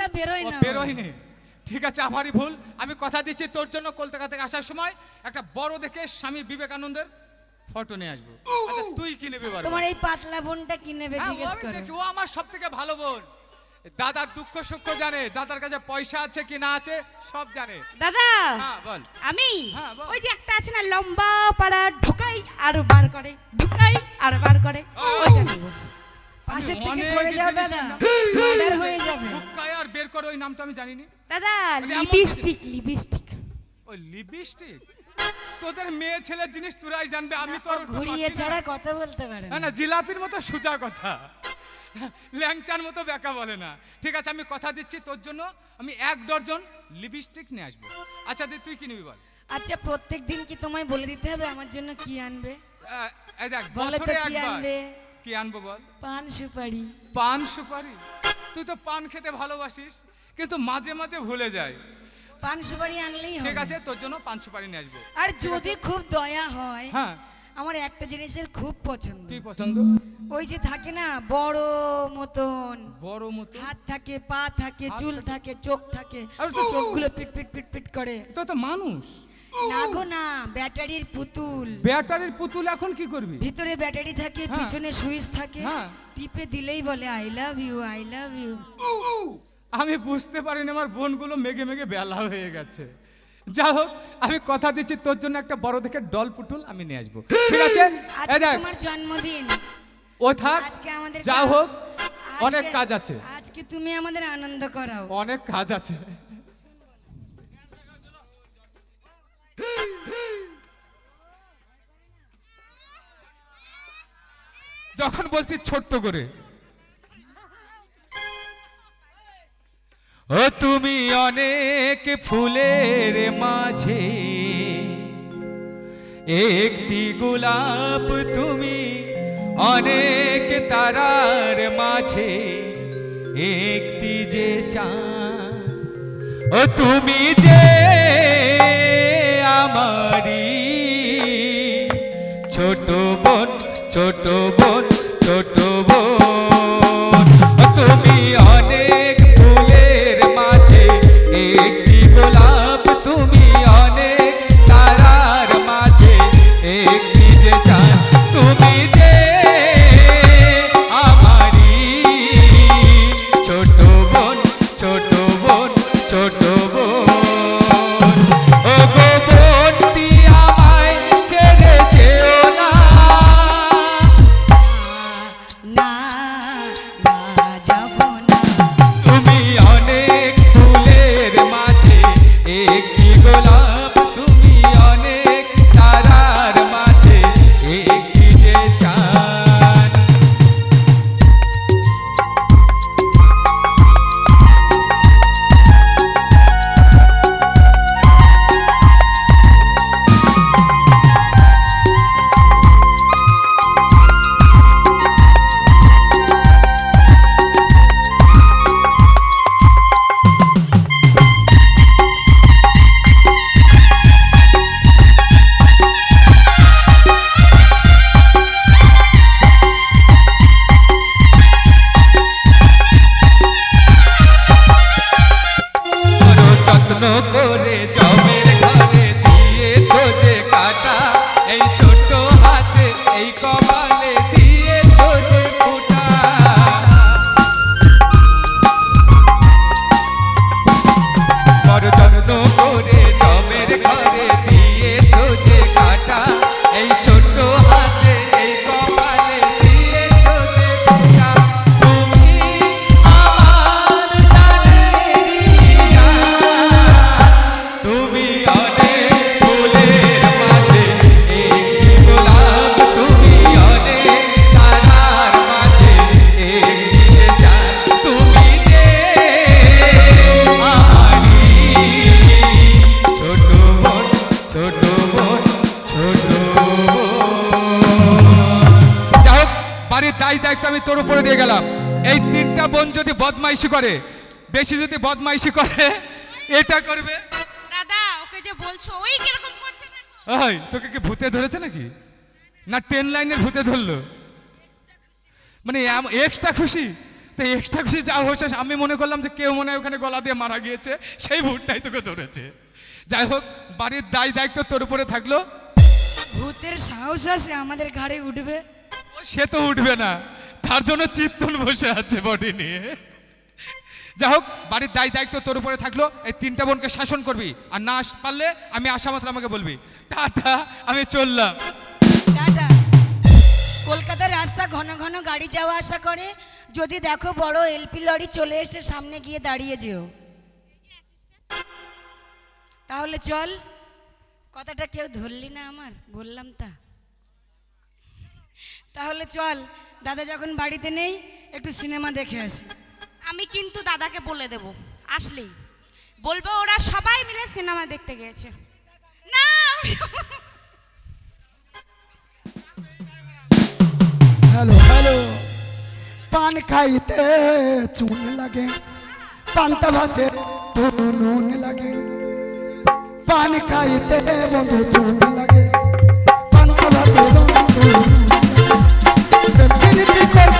মুখটা বেরোয় না। বেরোয়নি। ঠিক আছে আমারই ভুল। আমি কথা দিচ্ছি তোর জন্য কলকাতা থেকে আসার সময়। একটা বড় দেখে স্বামী বিবেকানন্দের ফটো নিয়ে আসব। আচ্ছা তুই কি নেবে বল? তোমার এই পাতলা বোনটা কি নেবে হ্যাঁ, জিজ্ঞেস করো। দেখি, ও আমার সব থেকে ভালো বোন। দাদার দুঃখ সুখ জানে দাদার কাছে পয়সা আছে কি না আছে সব জানে। দাদা হ্যাঁ বল। আমি হ্যাঁ, ওই যে একটা আছে না লম্বা পাড়া ঢুকাই আর বার করে ঢুকাই আর বার করে। ওইটা নেব। পাশের থেকে সরে যাও দাদা। মার্ডার হয়ে যাবে। হুক্কায় আর বের করো ওই নামটা আমি জানিনি। দাদা লিপস্টিক লিপস্টিক। ওই লিপস্টিক? তোদের মেয়ে ছেলের জিনিস তোরাই জানবে আমি তো ঘুরিয়ে ছাড়া কথা বলতে পারে না না। না জিলাপির মতো সোজা কথা। ল্যাংচার মতো ব্যাকা বলে না। ঠিক আছে আমি কথা দিচ্ছি তোর জন্য। আমি এক ডজন লিপস্টিক নিয়ে আসব। আচ্ছা দি তুই কি নিবি বল? আচ্ছা প্রত্যেক দিন কি তোমায় বলে দিতে হবে আমার জন্য কি আনবে? দেখ বছরে একবার। আনবে? কি আনব বল? পান সুপারি। পান সুপারি? তুই তো পান খেতে ভালোবাসিস কিন্তু মাঝে মাঝে ভুলে যায়। পান সুপারি আনলেই ঠিক আছে তোর জন্য পান সুপারি নিয়ে আসব। আর যদি খুব দয়া হয় হ্যাঁ। আমার একটা জিনিসের খুব পছন্দ। কি পছন্দ? ওই যে থাকে না বড় মতন। বড় মতো হাত থাকে পা থাকে চুল থাকে। চোখ থাকে আর চোখগুলো পিট পিট পিট পিট করে। তো তো মানুষ। না গো না ব্যাটারির পুতুল। ব্যাটারির পুতুল এখন কি করবি? ভিতরে ব্যাটারি থাকে হ্যাঁ। পিছনে সুইচ থাকে। হ্যাঁ। টিপে দিলেই বলে I love you I love you আমি বুঝতে পারিনি আমার বোনগুলো মেঘে মেঘে বেলা হয়ে গেছে। যা হোক আমি কথা দিচ্ছি তোর জন্য একটা বড় দেখে ডল পুতুল আমি নিয়ে আসব। ঠিক আছে? তোমার জন্মদিন। ও থাক। আজকে আমাদের যা হোক অনেক কাজ আছে। আজকে তুমি আমাদের আনন্দ করাও। অনেক কাজ আছে। যখন বলছি ছোট্ট করে। ও তুমি অনেক ফুলের মাঝে, একটি গোলাপ তুমি অনেক তারার মাঝে, একটি যে ও তুমি যে আমারি ছোট বোন ছোট বোন ছোট বোন। একটি বদমাইশি করে বেশি যদি বদমাইশি করে এটা করবে? দাদা ওকে যে বলছো ওই কীরকম করছে না ওই তোকে কি ভূতে ধরেছে নাকি? না ট্রেন লাইনের ভূতে ধরলো? মানে এক্সট্রা খুশি? তো এক্সট্রা খুশি যা হচ্ছে আমি মনে করলাম যে কেউ মনে হয় ওখানে গলা দিয়ে মারা গিয়েছে সেই ভূতটাই তোকে ধরেছে। যাই হোক বাড়ির দায় দায়িত্ব তোর উপরে থাকল। ভূতের সাহস আছে আমাদের ঘাড়ে উঠবে। সে তো উঠবে না তার জন্য চিত্তন বসে আছে বডি নিয়ে। যাই হোক বাড়ির দায় দায়িত্ব তোর উপরে থাকল, এই তিনটা বোনকে শাসন করবি, আর না পারলে আমি আসা মাত্র আমাকে বলবি। টাটা, আমি চললাম। টাটা। কলকাতার রাস্তা ঘন ঘন গাড়ি যাওয়া আসা করে। যদি দেখো বড় এলপি লরি চলে এসে সামনে গিয়ে দাঁড়িয়ে যেও। তাহলে চল, কথাটা কেউ ধরলি না আমার, বললাম তা। তাহলে চল, দাদা যখন বাড়িতে নেই, একটু সিনেমা দেখে আসি। আমি কিন্তু দাদাকে বলে দেব আসলেই বলব ওরা সবাই মিলে সিনেমা দেখতে গিয়েছে। না! Hello hello. পান খাইতে চুন লাগে, পান্তা ভাতে নুন লাগে। পান খাইতে বন্ধু চুন লাগে, পান্তা ভাতে নুন লাগে।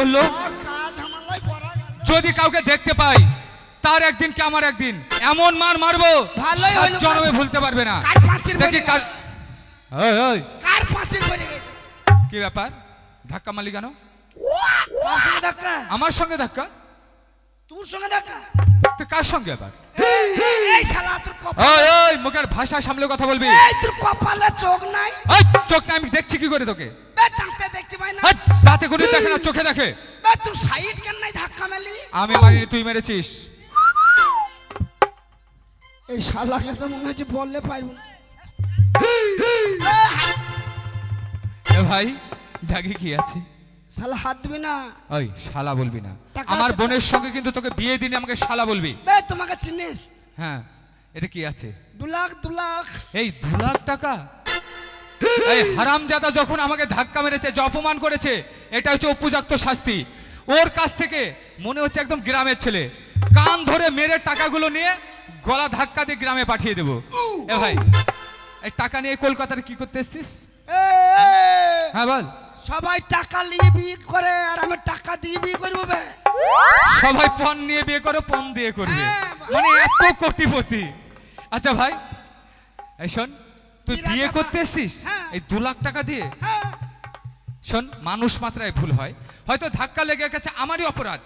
পড়ল গেল যদি কাউকে দেখতে পাই তার একদিন কে আমার একদিন? এমন মার মারবো জনমে ভুলতে পারবে না। দেখি কি ব্যাপার? ধাক্কা মালিক কেন? আমার সঙ্গে ধাক্কা? তোর সঙ্গে ধাক্কা? তো কার সঙ্গে এই, শালা তোর কপাল ওই মুখের ভাষা সামলে কথা বলবি। এই তোর কপালে চোখ নাই। ওই চোখটা আমি দেখছি কি করে তোকে। দাঁতে দেখতে পাই না। দাঁতে করে দেখে না চোখে দেখে। সাইড কেন নাই ধাক্কা আমি মারিনি তুই মেরেছিস। এই শালাকে তো মনে হচ্ছে বললে পারব ভাই দেখে কি আছে? শালা হাত দিবি না। ওই শালা বলবি না। আমার বোনের সঙ্গে কিন্তু তোকে বিয়ে দিনে আমাকে শালা বলবি। বে তোমাকে চিনিস? হ্যাঁ এটা কি আছে? দু লাখ দু লাখ। এই দু লাখ টাকা? এই হারামজাদা যখন আমাকে ধাক্কা মেরেছে যে অপমান করেছে এটা হচ্ছে উপযুক্ত শাস্তি। ওর কাছ থেকে মনে হচ্ছে একদম গ্রামের ছেলে। কান ধরে মেরে টাকাগুলো নিয়ে গলা ধাক্কা দিয়ে গ্রামে পাঠিয়ে দেবো। এ ভাই এই টাকা নিয়ে কলকাতার কি করতে এসছিস? হ্যাঁ বল। সবাই টাকা নিয়ে বিয়ে করে আর আমি টাকা দিয়ে বিয়ে করব বে। সবাই পণ নিয়ে বিয়ে করে পণ দিয়ে করবে। হ্যাঁ, মানে এত কোটিপতি। আচ্ছা ভাই এই শোন তুই বিয়ে। করতে এসছিস? হ্যাঁ। এই দু লাখ টাকা দিয়ে? হ্যাঁ। শোন মানুষ মাত্রায় ভুল হয়। হয়তো ধাক্কা লেগে গেছে আমারই অপরাধ।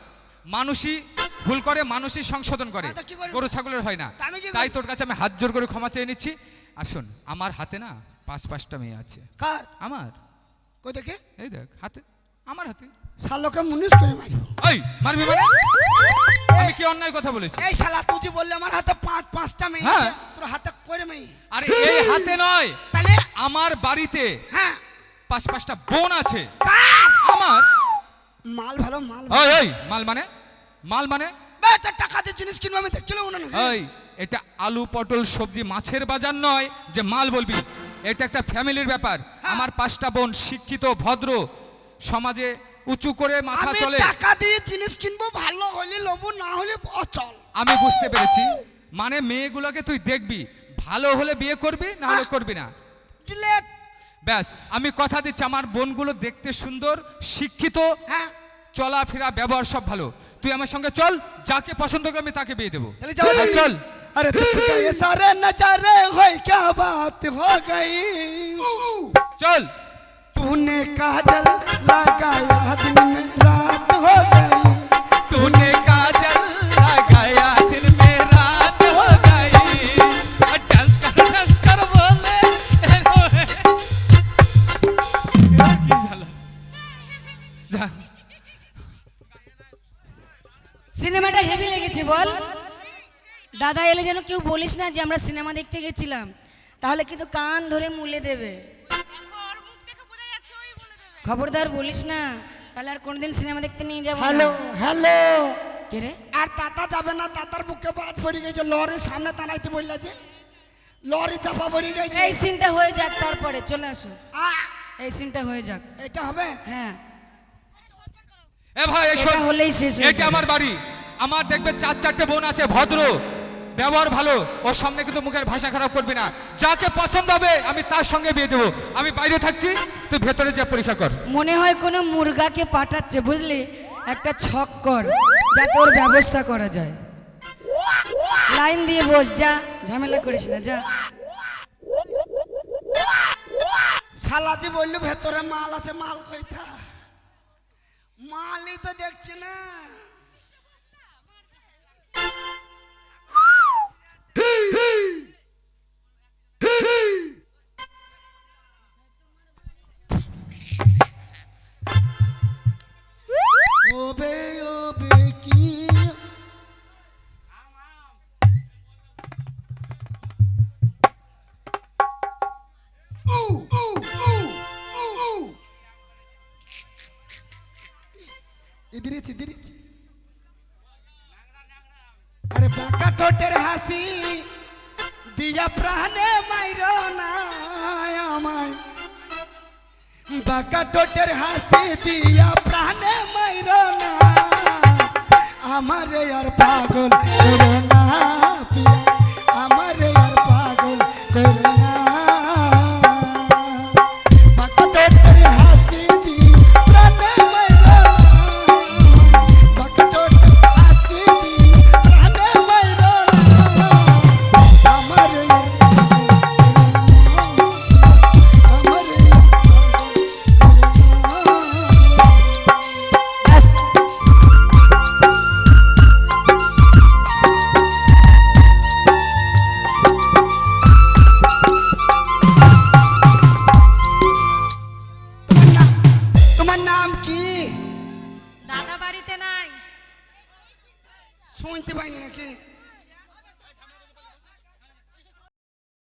মানুষই ভুল করে মানুষই সংশোধন করে। করব? গরু ছাগলের হয় না। তাই তোর কাছে আমি হাত জোর করে ক্ষমা চেয়ে নিচ্ছি। আর শোন আমার হাতে না পাঁচ পাঁচটা মেয়ে আছে। কার? আমার। কই দেখে? এই দেখ হাতে আমার হাতে। শালোকে মুনিশ করে মারিব। ওই মারবি মানে? আমি কি অন্যায় কথা বলেছি? এই শালা তুই যে বললি আমার হাতে পাঁচ পাঁচটা মেয়ে হ্যাঁ। আছে তোর হাতে করে মেয়ে। আরে এই হাতে নয়। তাহলে? আমার বাড়িতে হ্যাঁ। পাঁচ পাঁচটা বোন আছে। আমার। মাল ভালো মাল ওই ওই মাল মানে? মাল মানে? বে তোর টাকা দিয়ে জিনিস কিনবো আমি দেখিলে মনে না ওই এটা আলু পটল সবজি মাছের বাজার নয় যে মাল বলবি। এটা একটা ফ্যামিলির ব্যাপার। হ্যাঁ। আমার পাঁচটা বোন শিক্ষিত ভদ্র সমাজে উঁচু করে মাথা চলে। টাকা দিয়ে জিনিস কিনবো ভালো হলে লবো না হলে অচল। আমি বুঝতে পেরেছি। মানে মেয়েগুলোকে তুই দেখবি ভালো হলে বিয়ে করবি না হলে করবি না? ব্যাস আমি কথা দিচ্ছি আমার বোনগুলো দেখতে সুন্দর শিক্ষিত। হ্যাঁ। চলাফেরা ব্যবহার সব ভালো। তুই আমার সঙ্গে চল যাকে পছন্দ করবি তাকে বিয়ে দেবো। চল। अरे चुप गए सारे नजारे हो क्या बात हो गई? चल। तूने काजल लगाया दिन में रात हो गई দাদা এলে যেন কেউ বলিস না যে আমরা সিনেমা দেখতে গেছিলাম। তাহলে কিন্তু কান ধরে মুলে দেবে। খবরদার বলিস না। তাহলে আর কোনদিন সিনেমা দেখতে নিয়ে যাব। Hello hello. কে রে? আর তাতা যাবে না তাতার বুকে বাজ পড়ে গেছে। লরির সামনে টানাইতে বললে যে লরি চাপা পড়ে গেছে। এই সিনটা হয়ে যাক তারপরে চলে আসো। এই সিনটা হয়ে যাক। এটা হবে? হ্যাঁ। এ ভাই এসো। এটা হলেই শেষ এটা আমার বাড়ি। আমার দেখবে চার চারটে বোন আছে ভদ্র। ব্যবহার ভালো ওর সামনে কিন্তু মুখের ভাষা খারাপ করবি না। যাকে পছন্দ হবে আমি তার সঙ্গে বিয়ে দেবো। আমি বাইরে থাকছি তুই ভেতরে যা পরীক্ষা কর। মনে হয় কোনো মুরগাকে পাঠাচ্ছে বুঝলি? একটা ছক কর যাতে ওর ব্যবস্থা করা যায়। লাইন দিয়ে বস যা ঝামেলা করিস না যা। শালাজি বলল ভেতরে মাল আছে মাল কইতা মালই তো দেখছি না। ইদিরিছি ইদিরিছি আরে বাঁকা ঠোঁটের হাসি দিয়া প্রাণে মাইরো না আমায়। বাঁকা ঠোঁটের হাসি দিয়া প্রাণে মাইরো না। আমার আর পাগল না।